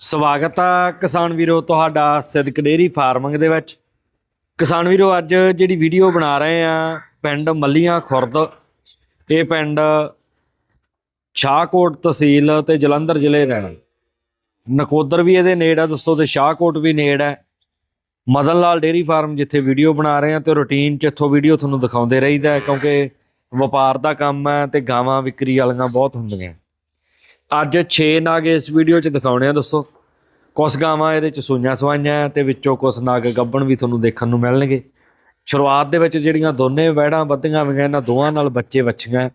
ਸਵਾਗਤ ਆ ਕਿਸਾਨ ਵੀਰੋ ਤੁਹਾਡਾ ਸਿਦਕ ਡੇਰੀ ਫਾਰਮਿੰਗ ਦੇ ਵਿੱਚ। ਕਿਸਾਨ ਵੀਰੋ, ਅੱਜ ਜਿਹੜੀ ਵੀਡੀਓ ਬਣਾ ਰਹੇ ਆ, ਪਿੰਡ ਮੱਲੀਆਂ ਖੁਰਦ, ਇਹ ਪਿੰਡ ਸ਼ਾਹਕੋਟ ਤਹਿਸੀਲ ਤੇ ਜਲੰਧਰ ਜ਼ਿਲ੍ਹੇ ਰਹਿਣਾ ਨਕੋਦਰ ਵੀ ਇਹਦੇ ਨੇੜ ਆ ਦੋਸਤੋ ਤੇ ਸ਼ਾਹਕੋਟ ਵੀ ਨੇੜ ਹੈ ਮਦਨ ਲਾਲ ਡੇਰੀ ਫਾਰਮ ਜਿੱਥੇ ਵੀਡੀਓ ਬਣਾ ਰਹੇ ਆ ਤੇ ਰੁਟੀਨ ਚ ਇੱਥੋਂ ਵੀਡੀਓ ਤੁਹਾਨੂੰ ਦਿਖਾਉਂਦੇ ਰਹੀਦਾ ਕਿਉਂਕਿ ਵਪਾਰ ਦਾ ਕੰਮ ਹੈ ਤੇ ਗਾਵਾਂ ਵਿਕਰੀ ਵਾਲੀਆਂ ਬਹੁਤ ਹੁੰਦੀਆਂ। ਅੱਜ 6 ਨਾਗ ਇਸ ਵੀਡੀਓ 'ਚ ਦਿਖਾਉਣੇ ਆ ਦੋਸਤੋ। ਕੁਛ ਗਾਵਾਂ ਇਹਦੇ 'ਚ ਸੂਈਆਂ ਸਵਾਈਆਂ ਤੇ ਵਿੱਚੋਂ ਕੁਛ ਨਾਗ ਗੱਬਣ ਵੀ ਤੁਹਾਨੂੰ ਦੇਖਣ ਨੂੰ ਮਿਲਣਗੇ। ਸ਼ੁਰੂਆਤ ਦੇ ਵਿੱਚ ਜਿਹੜੀਆਂ ਦੋਨੇ ਵੈੜਾਂ ਬੱਧੀਆਂ ਹੋਈਆਂ, ਇਹਨਾਂ ਦੋਵਾਂ ਨਾਲ ਬੱਚੇ ਵੱਛੀਆਂ।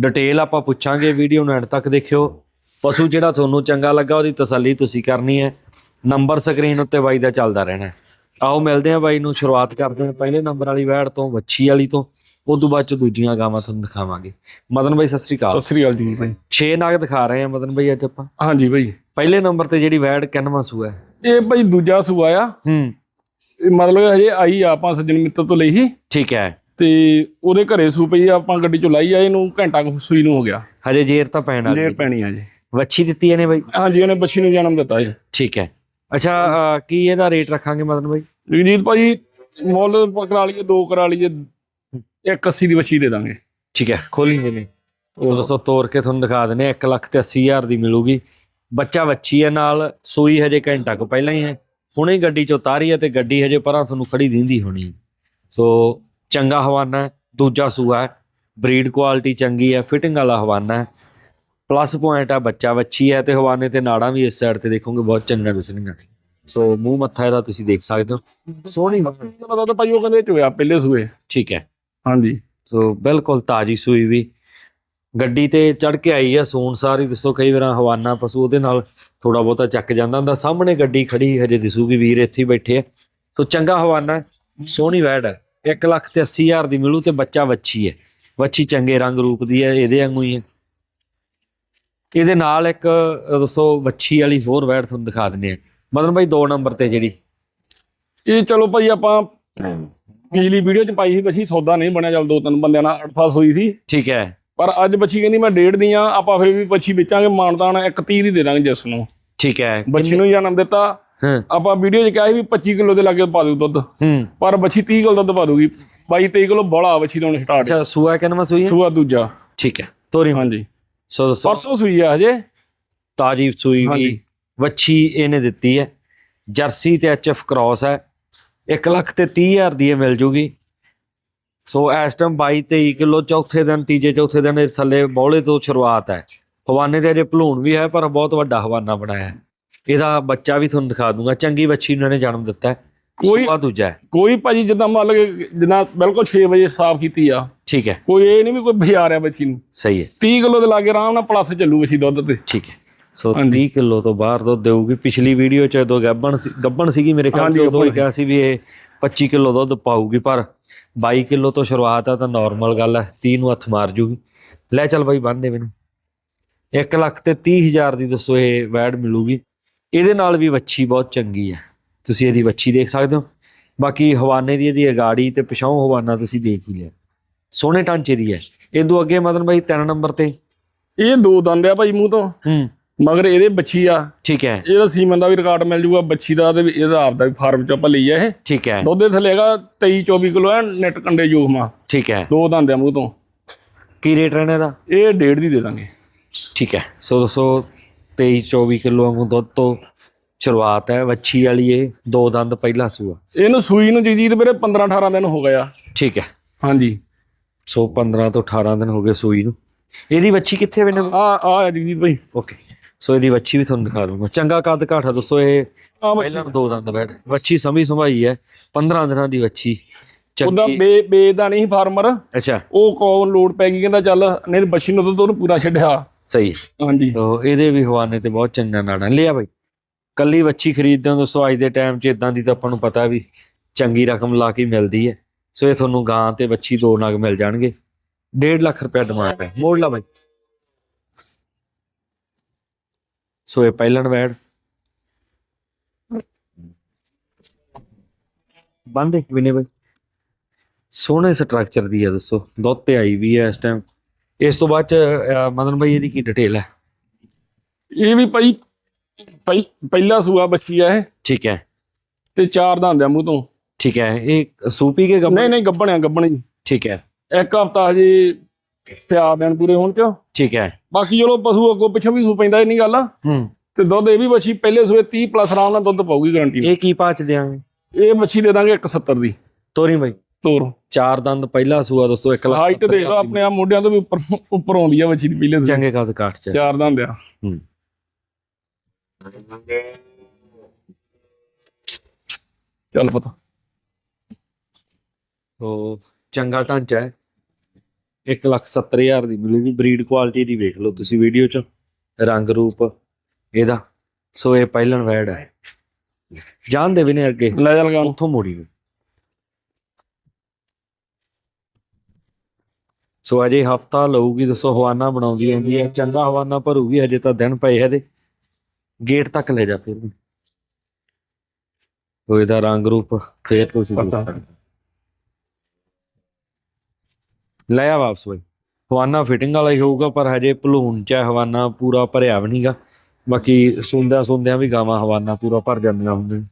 ਡਿਟੇਲ ਆਪਾਂ ਪੁੱਛਾਂਗੇ ਵੀਡੀਓ ਨੂੰ ਐਂਡ ਤੱਕ ਦੇਖਿਓ। ਪਸ਼ੂ ਜਿਹੜਾ ਤੁਹਾਨੂੰ ਚੰਗਾ ਲੱਗਾ, ਉਹਦੀ ਤਸੱਲੀ ਤੁਸੀਂ ਕਰਨੀ ਹੈ। ਨੰਬਰ ਸਕਰੀਨ ਉੱਤੇ ਬਾਈ ਦਾ ਚੱਲਦਾ ਰਹਿਣਾ ਆਓ ਮਿਲਦੇ ਹਾਂ ਬਾਈ ਨੂੰ, ਸ਼ੁਰੂਆਤ ਕਰਦੇ ਹਾਂ। ਪਹਿਲੇ ਨੰਬਰ ਵਾਲੀ ਵੈੜ ਤੋਂ, ਵੱਛੀ ਵਾਲੀ ਤੋਂ। ਉਸ ਤੋਂ ਬਾਅਦ ਚ ਦੂਜੀਆਂ ਗਾਵਾਂ ਤੁਹਾਨੂੰ ਦਿਖਾਵਾਂਗੇ। ਮਦਨ ਬਾਈ ਸਤਿ ਸ੍ਰੀ ਅਕਾਲ। ਸਤਿ ਸ੍ਰੀ ਅਕਾਲ ਜੀ ਭਾਈ 6 ਨਾਗ ਦਿਖਾ ਰਹੇ ਆ ਮਦਨ ਬਾਈ ਅੱਜ ਆਪਾਂ। ਹਾਂਜੀ ਭਾਈ ਪਹਿਲੇ ਨੰਬਰ ਤੇ ਜਿਹੜੀ ਵੈੜ ਕਿੰਨਵਾਂ ਸੂਆ ਹੈ? ਇਹ ਭਾਈ ਦੂਜਾ ਸੂਆ ਆ। ਹੂੰ। ਇਹ ਮਤਲਬ ਹਜੇ ਆਈ ਆਪਾਂ ਸੱਜਣ ਮਿੱਤਰ ਤੋਂ ਲਈ ਸੀ ਠੀਕ ਹੈ। ਤੇ ਉਹਦੇ ਘਰੇ ਸੂ ਪਈ ਆਪਾਂ ਗੱਡੀ ਚੋਂ ਲਾਈ ਆ ਇਹਨੂੰ ਘੰਟਾ ਕੁ ਸੂਈ ਨੂੰ ਹੋ ਗਿਆ। ਹਜੇ ਜੇਰ ਤਾਂ ਪੈਣ ਡੇਢ ਪੈਣੀ ਆ ਜੀ। ਵੱਛੀ ਦਿੱਤੀ ਇਹਨੇ ਬਾਈ? ਹਾਂਜੀ ਇਹਨੇ ਬੱਚੀ ਨੂੰ ਜਨਮ ਦਿੱਤਾ ਜੀ। ਠੀਕ ਹੈ। ਅੱਛਾ ਕੀ ਇਹਦਾ ਰੇਟ ਰੱਖਾਂਗੇ ਮਦਨ ਬਾਈ? ਜਗਜੀਤ ਭਾਈ ਮੁੱਲ ਕਰਾ ਲਈਏ ਦੋ ਕਰਾ ਲਈਏ 180 ਦੀ ਬੱਚੀ ਦੇ ਦਾਂਗੇ। ਠੀਕ ਹੈ ਖੋਲੀ ਨੇ ਉਹ ਦੋਸਤੋ ਤੋੜ ਕੇ ਤੁਹਾਨੂੰ ਦਿਖਾ ਦਿੰਦੇ 1 ਲੱਖ ਤੇ 80 ਹਜ਼ਾਰ ਦੀ ਮਿਲੂਗੀ। ਬੱਚਾ ਵੱਛੀ ਹੈ ਨਾਲ ਸੂਈ ਹਜੇ ਘੰਟਾ ਕੋ ਪਹਿਲਾਂ ਹੀ ਹੈ। ਹੁਣੇ ਹੀ ਗੱਡੀ ਚੋਂ ਉਤਾਰੀ ਹੈ ਤੇ ਗੱਡੀ ਹਜੇ ਪਰਾਂ ਤੁਹਾਨੂੰ ਖੜੀ ਦਿੰਦੀ ਹੋਣੀ। ਸੋ ਚੰਗਾ ਹਵਾਨਾ ਹੈ, ਦੂਜਾ ਸੂਆ ਹੈ ਬਰੀਡ ਕੁਆਲਿਟੀ ਚੰਗੀ ਹੈ ਫਿਟਿੰਗ ਵਾਲਾ ਹਵਾਨਾ ਹੈ। ਪਲੱਸ ਪੁਆਇੰਟ ਆ ਬੱਚਾ ਵੱਛੀ ਹੈ ਤੇ ਹਵਾਨੇ ਤੇ ਨਾੜਾਂ ਵੀ ਇਸ ਸਾਈਡ ਤੇ ਦੇਖੋਗੇ ਬਹੁਤ ਚੰਗਾ ਦਿਸਣਗੀਆਂ। ਸੋ ਮੂੰਹ ਮੱਥਾ ਇਹਦਾ ਤੁਸੀਂ ਦੇਖ ਸਕਦੇ ਹੋ। ਸੋਹਣੀ ਮਤਲਬ ਤਾਂ ਭਾਈ ਉਹ ਕਹਿੰਦੇ ਚੋਇਆ ਪਹਿਲੇ ਸੂਏ। ਠੀਕ ਹੈ। ਹਾਂਜੀ। ਸੋ ਬਿਲਕੁਲ ਤਾਜੀ ਸੂਈ ਵੀ। ਗੱਡੀ ਤੇ ਚੜ ਕੇ ਆਈ ਆ ਸੂਣ ਸਾਰੀ ਦੱਸੋ ਕਈ ਵਾਰ ਹਵਾਨਾ ਪਸ਼ੂ ਉਹਦੇ ਨਾਲ ਥੋੜਾ ਬਹੁਤਾ ਚੱਕ ਜਾਂਦਾ ਹੁੰਦਾ। ਸਾਹਮਣੇ ਗੱਡੀ ਖੜੀ ਹਜੇ ਦਿਸੂਗੀ ਵੀਰ ਇੱਥੇ ਬੈਠੇ ਆ। ਸੋ ਚੰਗਾ ਹਵਾਨਾ ਸੋਹਣੀ ਵੈੜ ਹੈ 1 ਲੱਖ ਤੇ 80 ਹਜ਼ਾਰ ਦੀ ਮਿਲੂ ਤੇ ਬੱਚਾ ਵੱਛੀ ਹੈ ਵੱਛੀ ਚੰਗੇ ਰੰਗ ਰੂਪ ਦੀ ਹੈ ਇਹਦੇ ਵਾਂਗੂ ਹੀ ਹੈ ਇਹਦੇ ਨਾਲ ਇੱਕ ਦੱਸੋ ਵੱਛੀ ਵਾਲੀ ਹੋਰ ਵੈੜ ਤੁਹਾਨੂੰ ਦਿਖਾ ਦਿੰਦੇ ਆ। ਮਤਲਬ ਭਾਈ 2 ਨੰਬਰ ਤੇ ਜਿਹੜੀ। ਇਹ ਚਲੋ ਭਾਈ ਆਪਾਂ ਪਿਛਲੀ ਵੀਡੀਓ ਚ ਪਾਈ ਸੀ ਬੱਚੀ ਸੌਦਾ ਨਹੀਂ ਬਣਿਆ ਚੱਲ ਦੋ ਤਿੰਨ ਬੰਦਿਆਂ ਨਾਲ ਅੜਫਾਸ ਹੋਈ ਸੀ। ਠੀਕ ਹੈ। ਪਰ ਅੱਜ ਬੱਚੀ ਕਹਿੰਦੀ ਮੈਂ ਡੇਢ ਦੀ ਆ ਆਪਾਂ ਫਿਰ ਵੀ ਬੱਚੀ ਵੇਚਾਂਗੇ ਮਾਨਦਾਨ 130 ਦੀ ਦੇ ਦਾਂਗੇ ਜਿਸ ਨੂੰ। ਠੀਕ ਹੈ। ਬੱਚੀ ਨੂੰ ਜਨਮ ਦਿੱਤਾ। ਹਾਂ। ਆਪਾਂ ਵੀਡੀਓ 'ਚ ਕਿਹਾ ਸੀ ਵੀ 25 ਕਿਲੋ ਦੇ ਲਾਗੇ ਪਾ ਦੂ ਦੁੱਧ। ਹੂੰ। ਪਰ ਬੱਚੀ 30 ਕਿਲੋ ਦੁੱਧ ਪਾ ਦੂਗੀ 22 23 ਕਿਲੋ ਬੋਲਾ ਬੱਚੀ ਤੋਂ ਸਟਾਰਟ ਅੱਛਾ ਸੂਆ ਕਿੰਨਾ ਸੂਈ ਹੈ? ਸੂਆ ਦੂਜਾ। ਠੀਕ ਹੈ। ਤੋਰੀ। ਹਾਂਜੀ। ਸੋ ਪਰਸੋਂ ਸੂਈ ਆ ਹਜੇ। ਤਾਜੀ ਸੂਈ ਵੀ। ਵੱਛੀ ਇਹਨੇ ਦਿੱਤੀ ਹੈ। ਜਰਸੀ ਤੇ ਐਚਐਫ ਕ੍ਰਾਸ ਹੈ। 1 ਲੱਖ ਤੇ 30 ਹਜ਼ਾਰ ਦੀ ਇਹ ਮਿਲ ਜੂਗੀ। ਸੋ ਇਸ ਟਾਈਮ 22 23 ਕਿਲੋ ਚੌਥੇ ਦਿਨ ਤੀਜੇ ਚੌਥੇ ਦਿਨ ਇਹ ਥੱਲੇ ਬੌਲੇ ਤੋਂ ਸ਼ੁਰੂਆਤ ਹੈ। ਹਵਾਨੇ ਤੇ ਅਜੇ ਭਲੂਣ ਵੀ ਹੈ ਪਰ ਬਹੁਤ ਵੱਡਾ ਹਵਾਨਾ ਬਣਾਇਆ ਇਹਦਾ ਬੱਚਾ ਵੀ ਤੁਹਾਨੂੰ ਦਿਖਾ ਦੂੰਗਾ। ਚੰਗੀ ਵੱਛੀ ਨੂੰ ਇਹਨੇ ਜਨਮ ਦਿੱਤਾ ਕੋਈ- ਸੂਆ ਦੂਜਾ ਕੋਈ ਭਾਜੀ ਜਿੱਦਾਂ ਮੰਨ ਕਿ ਜਿੱਦਾਂ ਬਿਲਕੁਲ 6 ਵਜੇ ਸਾਫ਼ ਕੀਤੀ ਆ। ਠੀਕ ਹੈ। ਕੋਈ ਇਹ ਨਹੀਂ ਵੀ ਕੋਈ ਬਾਜ਼ਾਰ ਆ ਬੱਚੀ ਨੂੰ। ਸਹੀ ਹੈ। 30 ਕਿਲੋ ਦੇ ਲਾਗੇ ਆਰਾਮ ਨਾਲ ਪਲੱਸ ਚੱਲੂ ਬੱਚੀ ਦੁੱਧ ਤੇ। ਠੀਕ ਹੈ। ਸੋ 30 ਕਿਲੋ ਤੋਂ ਬਾਹਰ ਦੁੱਧ ਦੇਊਗੀ। ਪਿਛਲੀ ਵੀਡੀਓ ਚ ਦੋ ਗੱਬਣ ਸੀ ਗੱਬਣ ਸੀਗੀ ਮੇਰੇ ਖਿਆਲ ਤੋਂ ਉਦੋਂ ਹੀ ਕਿਹਾ ਸੀ ਵੀ ਇਹ 25 ਕਿਲੋ ਦੁੱਧ ਪਾਊਗੀ ਪਰ 22 ਕਿਲੋ ਤੋਂ ਸ਼ੁਰੂਆਤ ਆ ਤਾਂ ਨਾਰਮਲ ਗੱਲ ਹੈ 30 ਨੂੰ ਹੱਥ ਮਾਰ ਜੂਗੀ। ਲੈ ਚੱਲ ਬਾਈ ਬੰਦੇ ਮੈਨੂੰ। 1 ਲੱਖ ਤੇ 30 ਹਜ਼ਾਰ ਦੀ ਦੱਸੋ ਇਹ ਵੈਡ ਮਿਲੂਗੀ। ਇਹਦੇ ਨਾਲ ਵੀ ਵੱਛੀ ਬਹੁਤ ਚੰਗੀ ਹੈ ਤੁਸੀਂ ਇਹਦੀ ਵੱਛੀ ਦੇਖ ਸਕਦੇ ਹੋ। ਬਾਕੀ ਹਵਾਨੇ ਦੀ ਇਹਦੀ ਅਗਾੜੀ ਤੇ ਪਿਛਾਉਂ ਹਵਾਨਾ ਤੁਸੀਂ ਦੇਖ ਹੀ ਲਿਆ। ਸੋਹਣੇ ਢਾਂਚੇ ਦੀ ਹੈ। ਇਹਦੂ ਅੱਗੇ ਮਦਨ ਬਾਈ 3 ਨੰਬਰ ਤੇ। ਇਹ ਦੋ ਦੰਦ ਆ ਭਾਈ ਮੂੰਹ ਤੋਂ। ਹੂੰ। ਮਗਰ ਇਹਦੇ ਬੱਚੀ ਆ। ਠੀਕ ਹੈ। ਇਹਦਾ ਸੀਮਨ ਦਾ ਵੀ ਰਿਕਾਰਡ ਮਿਲ ਜੂਗਾ ਬੱਚੀ ਦਾ ਤੇ ਇਹਦਾ ਆਪਦਾ ਵੀ ਫਾਰਮ ਚ ਆਪਾਂ ਲਈ ਆ ਇਹ। ਠੀਕ ਹੈ। ਦੁੱਧ ਦੇ ਥੱਲੇ ਹੈਗਾ 23 24 ਕਿਲੋ ਹੈ ਨੈਟ ਕੰਡੇ ਜੋਖਮਾ। ਠੀਕ ਹੈ। ਦੋ ਦੰਦ ਆ ਮੂੰਹ ਤੋਂ। ਕੀ ਰੇਟ ਰਹਿਣਾ ਇਹਦਾ? ਇਹ ਡੇਢ ਦੀ ਦੇ ਦਾਂਗੇ। ਠੀਕ ਹੈ। ਸੋ ਦੋਸਤੋ 23 24 ਕਿਲੋ ਵਾਂਗੂ ਦੁੱਧ ਤੋਂ ਸ਼ੁਰੂਆਤ ਹੈ। ਵੱਛੀ ਵਾਲੀ ਇਹ ਦੋ ਦੰਦ ਪਹਿਲਾ ਸੂਆ। ਇਹਨੂੰ ਸੂਈ ਨੂੰ ਜਗਜੀਤ ਵੀਰੇ 15 18 ਦਿਨ ਹੋ ਗਿਆ। ਠੀਕ ਹੈ। ਹਾਂਜੀ। ਸੋ 15 ਤੋਂ 18 ਦਿਨ ਹੋ ਗਏ ਸੂਈ ਨੂੰ। ਇਹਦੀ ਵੱਛੀ ਕਿੱਥੇ ਵੇ ਨੇ ਆ ਆ ਜਗਜੀਤ ਭਾਈ ਓਕੇ ਸੋ ਇਹਦੀ ਵੱਛੀ ਵੀ ਤੁਹਾਨੂੰ ਦਿਖਾ ਦੂੰਗਾ ਚੰਗਾ ਕੱਦ ਕਾਠਾ ਦੋਸਤੋ ਇਹ। ਪਹਿਲਾਂ ਦੋ ਦੰਦ ਬੈਠ। ਵੱਛੀ ਸਮੀ ਸੰਭਾਈ ਹੈ। 15 ਦਿਨਾਂ ਦੀ ਵੱਛੀ। ਉਹਦਾ ਚੰਗੀ ਬੇ ਬੇਦਾ ਨਹੀਂ ਫਾਰਮਰ। ਅੱਛਾ। ਉਹ ਕੌਣ ਲੋਡ ਪੈ ਗਈ ਕਹਿੰਦਾ ਚੱਲ ਨਹੀਂ ਬੱਚੀ ਨੂੰ ਤਾਂ ਉਹਨੂੰ ਪੂਰਾ ਛੱਡਿਆ। ਸਹੀ। ਹਾਂਜੀ। ਤੋ ਇਹਦੇ ਵੀ ਹਵਾਨੇ ਤੇ ਬਹੁਤ ਚੰਗਾ ਨਾੜਾ। ਲਿਆ ਬਾਈ। ਕੱਲੀ ਵੱਛੀ ਖਰੀਦਦੇ ਹੋ ਦੋਸਤੋ ਅੱਜ ਦੇ ਟਾਈਮ 'ਚ ਇਦਾਂ ਦੀ ਤਾਂ ਆਪਾਂ ਨੂੰ ਪਤਾ ਵੀ ਚੰਗੀ ਰਕਮ ਲਾ ਕੇ ਮਿਲਦੀ ਹੈ। ਸੋ ਇਹ ਤੁਹਾਨੂੰ ਗਾਂ ਤੇ ਵੱਛੀ ਦੋ ਨਗ ਮਿਲ ਜਾਣਗੇ। 1.5 ਲੱਖ ਰੁਪਏ ਡਿਮਾਂਡ ਹੈ। ਮੋੜ ਲਾ ਬਾਈ। ਸੋ ਇਹ ਪਹਿਲਣ ਵੈੜ। ਬੰਦੇ ਵਿਨੇ ਬਾਈ? ਸੋਹਣੇ ਸਟਰਕਚਰ ਦੀ ਹੈ ਦੋਸਤੋ ਦੁੱਧ ਤੇ ਆਈ ਵੀ ਹੈ ਇਸ ਟਾਈਮ ਇਸ ਤੋਂ ਬਾਅਦ ਚ ਅਹ, ਮਦਨ ਭਾਈ ਇਹਦੀ ਕੀ ਡਿਟੇਲ ਹੈ? ਇਹ ਵੀ ਭਾਈ ਪਹਿ- ਪਹਿਲਾ ਸੂਆ ਬੱਚੀ ਆ ਇਹ। ਠੀਕ ਹੈ। ਤੇ ਚਾਰ ਦੰਦ ਆ ਮੂੰਹ ਤੋਂ। ਠੀਕ ਹੈ। ਇਹ ਸੂਪੀ ਕੇ ਗੱਬਣ ਨਹੀਂ ਨਹੀਂ ਗੱਬਣ ਆ ਗੱਬਣ ਠੀਕ ਹੈ। ਇੱਕ ਹਫਤਾ ਹਜੇ ਪਿਆ ਦੇਣ ਪੂਰੇ ਹੋਣ ਚ ਠੀਕ ਹੈ। ਬਾਕੀ ਚਲੋ ਪਸ਼ੂ ਅੱਗੋਂ ਪਿੱਛੋਂ ਵੀ ਸੂ ਪੈਂਦਾ ਇਹ ਨਹੀਂ ਗੱਲ ਹੂੰ। ਤੇ ਦੁੱਧ ਇਹ ਵੀ ਬੱਚੀ ਪਹਿਲੇ ਸੂਏ 30 ਪਲੱਸ ਆਰਾਮ ਨਾਲ ਦੁੱਧ ਪਾਊਗੀ ਗਾਰੰਟੀ ਇਹ ਕੀ ਪਾਚ ਦਿਆਂਗੇ? ਇਹ ਬੱਚੀ ਦੇ ਦਾਂਗੇ 170 ਦੀ। ਤੋਰੀ ਬਾਈ। ਤੋਰ। ਚਾਰ ਦੰਦ ਪਹਿਲਾ ਸੂਆ ਦੋਸਤੋ 1 ਲੱਖ ਹਾਈਟ ਦੇ ਲਓ ਆਪਣੇ ਆ ਮੋਢਿਆਂ ਤੋਂ ਵੀ ਉੱਪਰ ਉੱਪਰ ਆਉਂਦੀ ਆ ਬੱਚੀ ਦੀ ਪਹਿਲੇ ਸੂਏ। ਚੰਗੇ ਕੱਦ ਕਾਠ ਚ। ਚਾਰ ਦੰਦ ਆ। ਹੂੰ। ਚੱਲ ਪਤਾ। ਸੋ ਚੰਗਾ ਢਾਂਚਾ ਹੈ। 1 ਲੱਖ 70 ਹਜ਼ਾਰ ਦੀ ਮਿਲੂਗੀ ਬਰੀਡ ਕੁਆਲਿਟੀ ਦੀ ਵੇਖ ਲਓ ਤੁਸੀਂ ਵੀਡੀਓ 'ਚ। ਰੰਗ ਰੂਪ ਇਹਦਾ। ਸੋ ਇਹ ਪਹਿਲਣ ਵੈੜ ਹੈ ਜਾਣਦੇ ਵੀ ਨੇ ਅੱਗੇ। ਲੈ ਚੱਲ ਗਾ ਨੂੰ ਉੱਥੋਂ ਮੋੜੀ ਨੂੰ। ਸੋ ਅਜੇ ਹਫਤਾ ਲਊਗੀ ਦੱਸੋ ਹਵਾਨਾ ਬਣਾਉਂਦੀ ਹੁੰਦੀ ਹੈ ਚੰਗਾ ਹਵਾਨਾ ਭਰੂਗੀ ਹਜੇ ਤਾਂ ਦਿਨ ਪਏ ਇਹਦੇ ਗੇਟ ਤੱਕ ਲੈ ਜਾ ਫਿਰ। ਵੀ। ਸੋ ਇਹਦਾ ਰੰਗ ਰੂਪ ਫੇਰ ਤੁਸੀਂ ਦੇਖ। ਸਕਦੇ ਹੋ। ਲੈ ਆ ਵਾਪਸ ਬਈ। ਹਵਾਨਾ ਫਿਟਿੰਗ ਵਾਲਾ ਹੀ ਹੋਊਗਾ ਪਰ ਹਜੇ ਭਲੂਣ ਚ ਹਵਾਨਾ ਪੂਰਾ ਭਰਿਆ ਵੀ ਨਹੀਂਗਾ ਬਾਕੀ ਸੁੰਦਿਆਂ ਸੁੰਦਿਆਂ ਵੀ ਗਾਵਾਂ ਹਵਾਨਾ ਪੂਰਾ ਭਰ ਜਾਂਦੀਆਂ ਹੁੰਦੀਆਂ।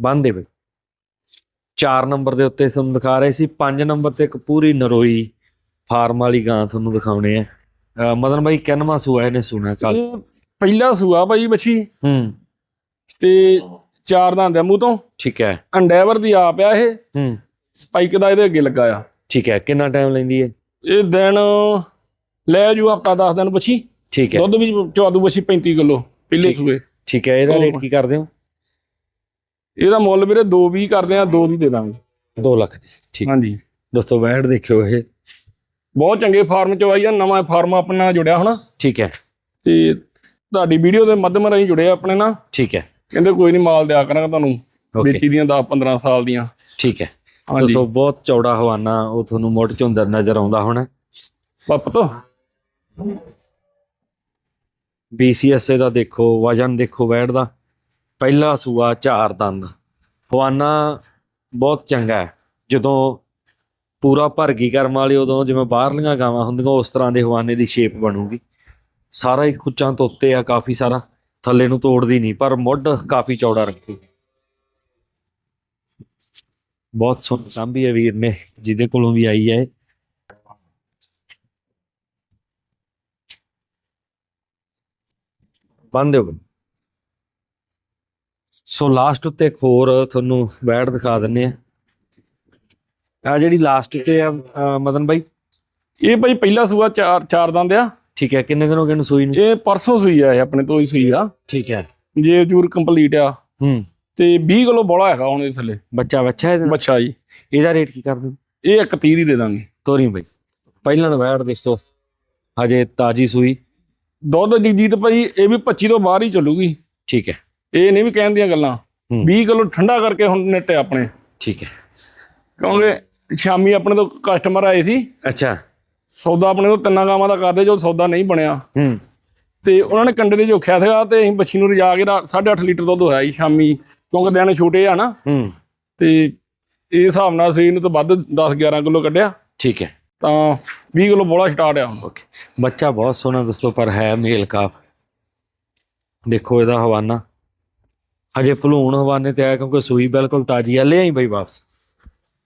ਬੰਦੇ ਬਈ। 4 ਨੰਬਰ ਦੇ ਉੱਤੇ ਤੁਹਾਨੂੰ ਦਿਖਾ ਰਹੇ ਸੀ। 5 ਨੰਬਰ ਤੇ ਇੱਕ ਪੂਰੀ ਨਰੋਈ ਫਾਰਮ ਵਾਲੀ ਗਾਂ ਤੁਹਾਨੂੰ ਦਿਖਾਉਣੇ ਆ ਮਦਨ ਬਾਈ ਕਿੰਨਵਾਂ ਸੂਆ ਇਹਨੇ ਸੁਣਿਆ ਕੱਲ ਪਹਿਲਾ ਸੂਆ ਭਾਈ ਬੱਚੀ ਹੂੰ। ਤੇ ਚਾਰ ਦੰਦ ਆ ਮੂੰਹ ਤੋਂ। ਠੀਕ ਹੈ। ਅੰਡੈਵਰ ਦੀ ਆਪ ਆ ਇਹ। ਹੂੰ। ਸਪਾਈਕ ਦਾ ਇਹਦੇ ਅੱਗੇ ਲੱਗਾ ਆ। ਠੀਕ ਹੈ ਕਿੰਨਾ ਟਾਈਮ ਲੈਂਦੀ ਹੈ? ਇਹ ਦਿਨ ਲੈ ਜੂ ਹਫਤਾ 10 ਦਿਨ ਬੱਚੀ ਠੀਕ ਹੈ। ਦੁੱਧ ਵੀ ਚੌਦੂ ਬੱਚੀ 35 ਕਿਲੋ ਪਹਿਲੇ। ਸੂਏ। ਠੀਕ ਹੈ ਇਹਦਾ ਰੇਟ ਕੀ ਕਰਦੇ ਹੋ? ਇਹਦਾ ਮੁੱਲ ਵੀਰੇ 2 ਵੀ ਕਰਦੇ ਆ 2 ਦੀ ਦੇ ਦਾਂਗੇ। 2 ਲੱਖ ਦੀ ਠੀਕ। ਹਾਂਜੀ। ਦੋਸਤੋ ਵੈੜ ਦੇਖਿਓ ਇਹ। ਬਹੁਤ ਚੰਗੇ ਫਾਰਮ ਚ ਆਈ ਆ ਨਵਾਂ ਫਾਰਮ ਆਪਣੇ ਜੁੜਿਆ ਹੁਣ ਠੀਕ ਹੈ। ਤੇ ਤੁਹਾਡੀ ਵੀਡੀਓ ਦੇ ਮਾਧਿਅਮ ਰਾਹੀਂ ਜੁੜੇ ਆ ਆਪਣੇ ਨਾਲ ਠੀਕ ਹੈ। ਕਹਿੰਦੇ ਕੋਈ ਨਹੀਂ ਮਾਲ ਦਿਆ ਕਰਾਂਗਾ ਤੁਹਾਨੂੰ ਵੇਚੀ ਦੀਆਂ 10 15 ਸਾਲ ਦੀਆਂ। ਠੀਕ ਹੈ। ਹਾਂਜੀ। ਬਹੁਤ ਚੌੜਾ ਹਵਾਨਾ, ਉਹ ਤੁਹਾਨੂੰ ਮੋੜ ਚੋਂ ਨਜ਼ਰ ਆਉਂਦਾ ਹੋਣਾ। ਪਾਪ ਤੋਂ BCSA ਦਾ ਦੇਖੋ, ਵਜਨ ਦੇਖੋ, ਵੈੜ ਦਾ। ਪਹਿਲਾ ਸੂਆ ਚਾਰ ਦੰਦ। ਹਵਾਨਾ ਬਹੁਤ ਚੰਗਾ ਹੈ। ਜਦੋਂ ਪੂਰਾ ਭਰਗੀ ਕਰਮ ਵਾਲੀ, ਉਦੋਂ ਜਿਵੇਂ ਬਾਹਰਲੀਆਂ ਗਾਵਾਂ ਹੁੰਦੀਆਂ, ਉਸ ਤਰ੍ਹਾਂ ਦੇ ਹਵਾਨੇ ਦੀ ਸ਼ੇਪ ਬਣੂਗੀ। ਸਾਰਾ ਹੀ ਖੁੱਚਾਂ ਤੋਂ ਉੱਤੇ ਆ, ਕਾਫੀ ਸਾਰਾ। ਥੱਲੇ ਨੂੰ ਤੋੜਦੀ ਨਹੀਂ, ਪਰ ਮੁੱਢ ਕਾਫੀ ਚੌੜਾ ਰੱਖੂ ਬਹੁਤ ਸੋਹਣੀ ਸਾਂਭੀ ਹੈ ਵੀਰ ਨੇ ਜਿਹਦੇ ਕੋਲੋਂ ਵੀ ਆਈ ਹੈ। ਬੰਦ ਬਈ। ਸੋ ਲਾਸਟ ਉੱਤੇ ਇੱਕ ਹੋਰ ਤੁਹਾਨੂੰ ਬੈਡ ਦਿਖਾ ਦਿੰਨੇ ਆ ਆ ਜਿਹੜੀ ਲਾਸਟ ਉੱਤੇ ਆ ਮਦਨ ਬਾਈ। ਇਹ ਭਾਈ ਪਹਿਲਾ ਸੂਆ ਚਾਰ ਚਾਰ ਦੰਦ ਆ। ਠੀਕ ਹੈ ਕਿੰਨੇ ਦਿਨ ਹੋ ਗਏ ਇਹਨੂੰ ਸੂਈ ਨੂੰ? ਇਹ ਪਰਸੋਂ ਸੂਈ ਆ ਇਹ ਆਪਣੇ ਤੋਂ ਹੀ ਸੂਈ ਆ। ਠੀਕ ਹੈ। ਜੇ ਜੂਰ ਕੰਪਲੀਟ ਆ। ਹੂੰ। ਤੇ 20 ਕਿਲੋ ਬੋਲਾ ਹੈਗਾ ਹੁਣ ਇਹਦੇ ਥੱਲੇ। ਬੱਚਾ ਬੱਚਾ ਇਹਦੇ? ਬੱਚਾ ਜੀ। ਇਹਦਾ ਰੇਟ ਕੀ ਕਰਦੇ ਹੋ? ਇਹ ਇੱਕ 30 ਦੀ ਦੇ ਦਾਂਗੇ। ਤੋਰੀ ਬਾਈ। ਪਹਿਲਾਂ ਨੂੰ ਬੈਡ ਦੋਸਤੋ ਹਜੇ ਤਾਜੀ ਸੂਈ। ਦੁੱਧ ਜਗਜੀਤ ਭਾਈ ਇਹ ਵੀ 25 ਤੋਂ ਬਾਹਰ ਹੀ ਚੱਲੂਗੀ। ਠੀਕ ਹੈ। ਇਹ ਨਹੀਂ ਵੀ ਕਹਿਣ ਦੀਆਂ ਗੱਲਾਂ। ਹੂੰ। 20 ਕਿਲੋ ਠੰਡਾ ਕਰਕੇ ਹੁਣ ਨਿੱਟੇ ਆਪਣੇ। ਠੀਕ ਹੈ। ਕਿਉਂਕਿ ਸ਼ਾਮੀ ਆਪਣੇ ਤੋਂ ਕਸਟਮਰ ਆਏ ਸੀ। ਅੱਛਾ। ਸੌਦਾ ਆਪਣੇ ਤੋਂ ਤਿੰਨਾਂ ਗਾਵਾਂ ਦਾ ਕਰਦੇ ਜੋ ਸੌਦਾ ਨਹੀਂ ਬਣਿਆ। ਹੂੰ। ਤੇ ਉਹਨਾਂ ਨੇ ਕੰਡੇ ਦੇ ਜੋਖਿਆ ਸੀਗਾ ਤੇ ਅਸੀਂ ਬੱਚੀ ਨੂੰ ਰਜਾ ਕੇ 8.5 ਲੀਟਰ ਦੁੱਧ ਹੋਇਆ ਜੀ ਸ਼ਾਮੀ। ਕਿਉਂਕਿ ਦਿਨ ਛੋਟੇ ਆ ਨਾ। ਹੂੰ। ਤੇ ਇਹ ਹਿਸਾਬ ਨਾਲ ਸਰੀਰ ਨੂੰ ਤਾਂ ਵੱਧ 10 11 ਕਿਲੋ ਕੱਢਿਆ। ਠੀਕ ਹੈ। ਤਾਂ 20 ਕਿਲੋ ਬੋਲਾ ਸਟਾਰਟ ਆ। ਓਕੇ। ਬੱਚਾ ਬਹੁਤ ਸੋਹਣਾ ਦੋਸਤੋ ਪਰ ਹੈ ਮੇਲ ਕਾਫ। ਦੇਖੋ ਇਹਦਾ ਹਵਾਨਾ। ਹਜੇ ਭਲੂਣ ਹਵਾਨੇ ਤੇ ਆਇਆ ਕਿਉਂਕਿ ਸੂਈ ਬਿਲਕੁਲ ਤਾਜੀ ਆ। ਲਿਆਈ ਬਈ ਵਾਪਸ।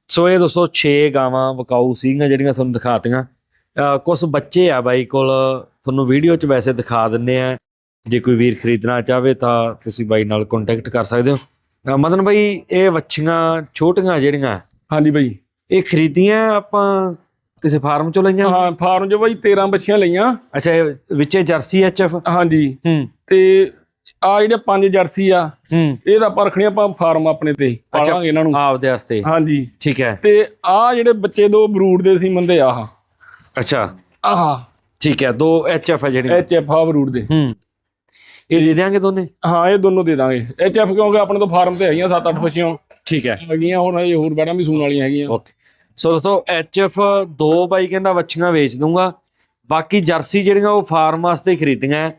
ਸੋ ਇਹ ਦੋਸਤੋ 6 ਗਾਵਾਂ ਵਕਾਊ ਸੀਗੀਆਂ ਜਿਹੜੀਆਂ ਤੁਹਾਨੂੰ ਦਿਖਾਤੀਆਂ। ਕੁਝ ਬੱਚੇ ਆ ਬਾਈ ਕੋਲ। ਤੁਹਾਨੂੰ ਵੀਡੀਓ 'ਚ ਵੈਸੇ ਦਿਖਾ ਦਿੰਨੇ ਆ। ਜੇ ਕੋਈ ਵੀਰ ਖਰੀਦਣਾ ਚਾਹਵੇ ਤਾਂ ਤੁਸੀਂ ਬਾਈ ਨਾਲ ਕੰਟੈਕਟ ਕਰ ਸਕਦੇ ਹੋ। ਮਦਨ ਬਾਈ ਇਹ ਵੱਛੀਆਂ ਛੋਟੀਆਂ ਜਿਹੜੀਆਂ ਹਾਂਜੀ ਬਾਈ। ਇਹ ਖਰੀਦੀਆਂ ਆਪਾਂ ਕਿਸੇ ਫਾਰਮ ਚੋਂ ਲਈਆਂ? ਹਾਂ ਫਾਰਮ 'ਚ ਬਾਈ 13 ਬੱਚੀਆਂ ਲਈਆਂ। ਅੱਛਾ ਇਹ ਵਿੱਚੇ ਜਰਸੀ ਐਚਐਫ ਹਾਂਜੀ। ਹੂੰ। ਤੇ ਆ ਜਿਹੜੇ ਪੰਜ ਜਰਸੀ ਆ ਹੂੰ। ਇਹ ਤਾਂ ਪਰਖਣੀ ਆਪਾਂ ਫਾਰਮ ਆਪਣੇ ਤੇ ਪਾਲਾਂਗੇ ਇਹਨਾਂ ਨੂੰ। ਆਪਦੇ ਵਾਸਤੇ। ਹਾਂਜੀ। ਠੀਕ ਹੈ। ਤੇ ਆ ਜਿਹੜੇ ਬੱਚੇ ਦੋ ਬਰੂਡ ਦੇ ਸੀ ਮੰਦੇ ਆਹ। ਅੱਛਾ। ਆਹ। ਠੀਕ ਹੈ ਦੋ ਐਚਐਫ ਹੈ ਜਿਹੜੀ ਐਚ ਐਫ ਆ ਬਰੂਡ ਦੇ। ਹੂੰ। ਇਹ ਦੇ ਦਿਆਂਗੇ ਦੋਨੇ? ਹਾਂ ਇਹ ਦੋਨੋਂ ਦੇ ਦਾਂਗੇ। ਐਚ ਐਫ ਕਿਉਂਕਿ ਆਪਣੇ ਤੋਂ ਫਾਰਮ ਤੇ ਹੈਗੀਆਂ 7-8 ਬੱਚੀਆਂ ਠੀਕ ਹੈ। ਹੈਗੀਆਂ ਹੁਣ ਇਹ ਹੋਰ ਬੈੜਾਂ ਵੀ ਸੂਣ ਵਾਲੀਆਂ ਹੈਗੀਆਂ। ਓਕੇ। ਸੋ ਦੋਸਤੋ ਐਚਐਫ ਦੋ ਬਾਈ ਕਹਿੰਦਾ ਵੱਛੀਆਂ ਵੇਚ ਦੂੰਗਾ। ਬਾਕੀ ਜਰਸੀ ਜਿਹੜੀਆਂ ਉਹ ਫਾਰਮ ਵਾਸਤੇ ਖਰੀਦੀਆਂ।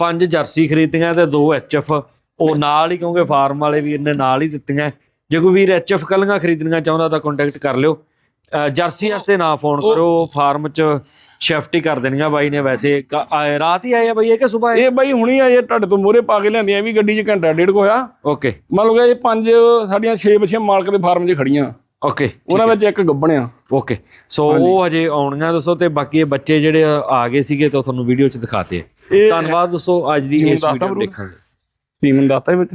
ਪੰਜ ਜਰਸੀ ਖਰੀਦੀਆਂ ਤੇ ਦੋ ਐਚਐਫ ਉਹ ਨਾਲ ਹੀ ਕਿਉਂਕਿ ਫਾਰਮ ਵਾਲੇ ਵੀਰ ਨੇ ਨਾਲ ਹੀ ਦਿੱਤੀਆਂ ਜੇ ਕੋਈ ਵੀਰ ਐਚਐਫ ਕੱਲੀਆਂ ਖਰੀਦਣੀਆਂ ਚਾਹੁੰਦਾ ਤਾਂ ਕੰਟੈਕਟ ਕਰ ਲਿਓ। ਜਰਸੀ ਵਾਸਤੇ ਨਾ ਫੋਨ ਕਰੋ ਫਾਰਮ 'ਚ ਸ਼ਿਫਟ ਹੀ ਕਰ ਦੇਣੀਆਂ ਬਾਈ ਨੇ ਵੈਸੇ। ਕ- ਆਏ- ਰਾਤ ਹੀ ਆਏ ਆ ਬਾਈ ਇਹ ਕਿ ਸਵੇਰ? ਇਹ ਬਾਈ ਹੁਣੀ ਆਏ ਤੁਹਾਡੇ ਤੋਂ ਮੋਰੇ ਪਾ ਕੇ ਲਿਆਂਦੀਆਂ ਇਹ ਵੀ ਗੱਡੀ 'ਚ ਘੰਟਾ ਡੇਢ ਕੁ ਹੋਇਆ। ਓਕੇ। ਮੰਨ ਲਓ ਕਿ ਇਹ ਪੰਜ ਸਾਡੀਆਂ 6 ਬੱਚੀਆਂ ਮਾਲਕ ਦੇ ਫਾਰਮ 'ਚ ਖੜੀਆਂ। ਓਕੇ ਉਹਨਾਂ ਵਿੱਚ ਇੱਕ ਗੱਬਣਿਆ। ਓਕੇ। ਸੋ ਉਹ ਹਜੇ ਆਉਣੀਆਂ ਦੋਸਤੋ ਤੇ ਬਾਕੀ ਇਹ ਬੱਚੇ ਜਿਹੜੇ ਆ ਗਏ ਸੀਗੇ ਤਾਂ ਤੁਹਾਨੂੰ ਵੀਡੀਓ 'ਚ ਦਿਖਾਤੇ ਇਹ ਧੰਨਵਾਦ ਦੋਸਤੋ ਅੱਜ ਦੀ ਇਸ ਦੱਸਤਾ ਵੀਡੀਓ? ਦੇਖਣ ਲਈ। ਸੀਮਨ ਦੱਸਤਾ ਇਹ ਵਿੱਚ।